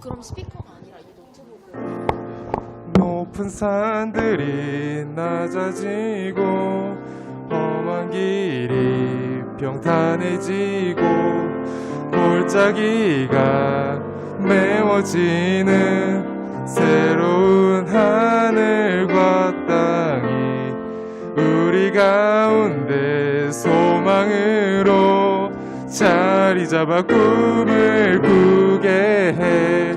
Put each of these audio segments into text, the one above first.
그럼 스피커가 아니라 이게 노트북을. 높은 산들이 낮아지고 험한 길이 평탄해지고 골짜기가 메워지는 새로운 하늘과 땅이 우리 가운데 소망으로 자 리 잡아 꿈을 꾸게 해.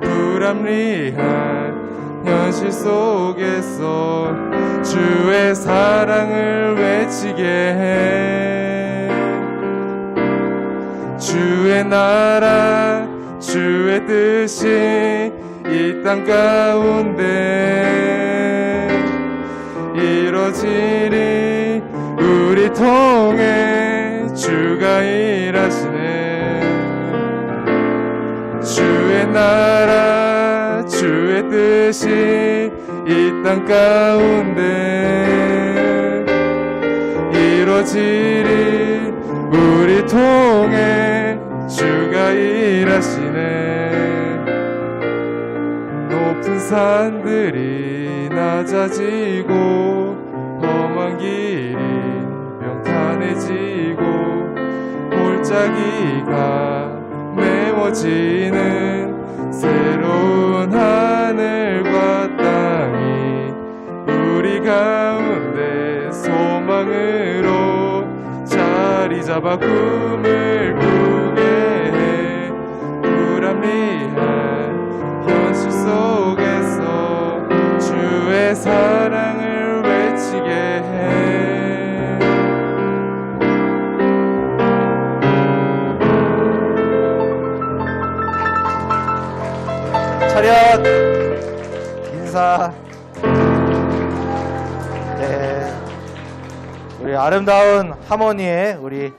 불합리한 현실 속에서 주의 사랑을 외치게 해. 주의 나라 주의 뜻이 이 땅 가운데 이루어지리 우리 통해 주가 일하시네. 주의 나라 주의 뜻이 이 땅 가운데 이루어지리 우리 통해 주가 일하시네. 높은 산들이 낮아지고 골짜기가 메워지는 새로운 하늘과 땅이 우리 가운데 소망으로 자리 잡아 꿈을 차렷. 인사. 네 우리 아름다운 하모니의 우리